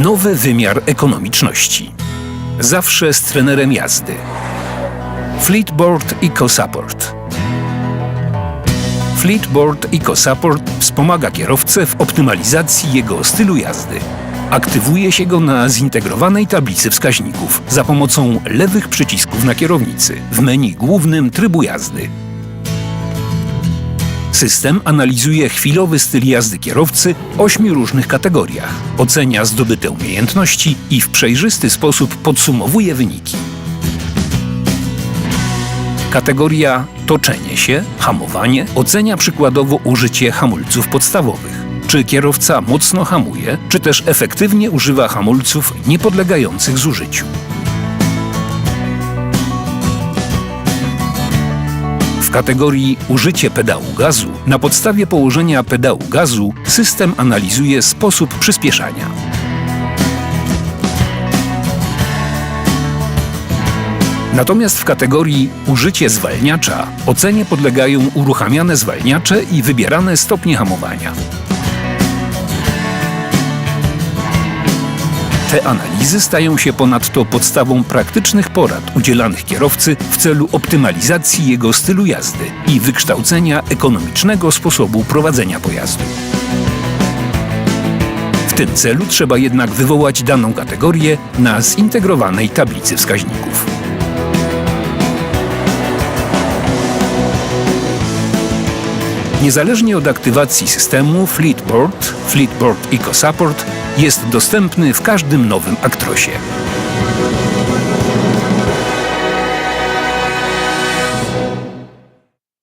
Nowy wymiar ekonomiczności. Zawsze z trenerem jazdy. Fleetboard Eco Support. Fleetboard Eco Support wspomaga kierowcę w optymalizacji jego stylu jazdy. Aktywuje się go na zintegrowanej tablicy wskaźników za pomocą lewych przycisków na kierownicy w menu głównym trybu jazdy. System analizuje chwilowy styl jazdy kierowcy w ośmiu różnych kategoriach, ocenia zdobyte umiejętności i w przejrzysty sposób podsumowuje wyniki. Kategoria toczenie się, hamowanie ocenia przykładowo użycie hamulców podstawowych. Czy kierowca mocno hamuje, czy też efektywnie używa hamulców niepodlegających zużyciu. W kategorii użycie pedału gazu na podstawie położenia pedału gazu system analizuje sposób przyspieszania. Natomiast w kategorii użycie zwalniacza ocenie podlegają uruchamiane zwalniacze i wybierane stopnie hamowania. Te analizy stają się ponadto podstawą praktycznych porad udzielanych kierowcy w celu optymalizacji jego stylu jazdy i wykształcenia ekonomicznego sposobu prowadzenia pojazdu. W tym celu trzeba jednak wywołać daną kategorię na zintegrowanej tablicy wskaźników. Niezależnie od aktywacji systemu, Fleetboard, Fleetboard Eco Support jest dostępny w każdym nowym Actrosie.